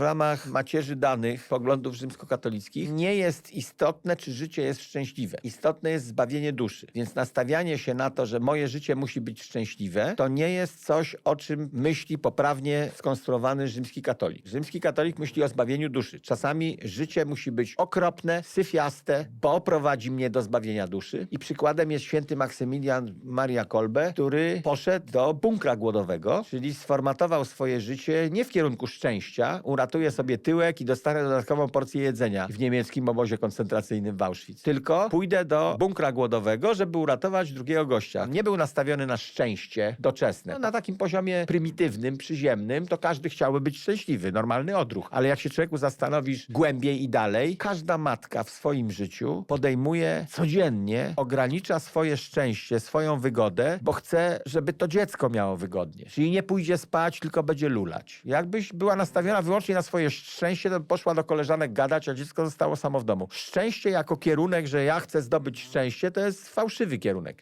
w ramach macierzy danych poglądów rzymskokatolickich nie jest istotne, czy życie jest szczęśliwe. Istotne jest zbawienie duszy. Więc nastawianie się na to, że moje życie musi być szczęśliwe, to nie jest coś, o czym myśli poprawnie skonstruowany rzymski katolik. Rzymski katolik myśli o zbawieniu duszy. Czasami życie musi być okropne, syfiaste, bo prowadzi mnie do zbawienia duszy. I przykładem jest święty Maksymilian Maria Kolbe, który poszedł do bunkra głodowego, czyli sformatował swoje życie nie w kierunku szczęścia, uratuje sobie tyłek i dostanę dodatkową porcję jedzenia w niemieckim obozie koncentracyjnym w Auschwitz. Tylko pójdę do bunkra głodowego, żeby uratować drugiego gościa. Nie był nastawiony na szczęście doczesne. No, na takim poziomie prymitywnym, przyziemnym, to każdy chciałby być szczęśliwy, normalny odruch. Ale jak się człowieku zastanowisz głębiej i dalej, każda matka w swoim życiu podejmuje codziennie, ogranicza swoje szczęście, swoją wygodę, bo chce, żeby to dziecko miało wygodnie. Czyli nie pójdzie spać, tylko będzie lulać. Jakbyś była nastawiona wyłącznie na swoje szczęście, to poszła do koleżanek gadać, a dziecko zostało samo w domu. Szczęście jako kierunek, że ja chcę zdobyć szczęście, to jest fałszywy kierunek.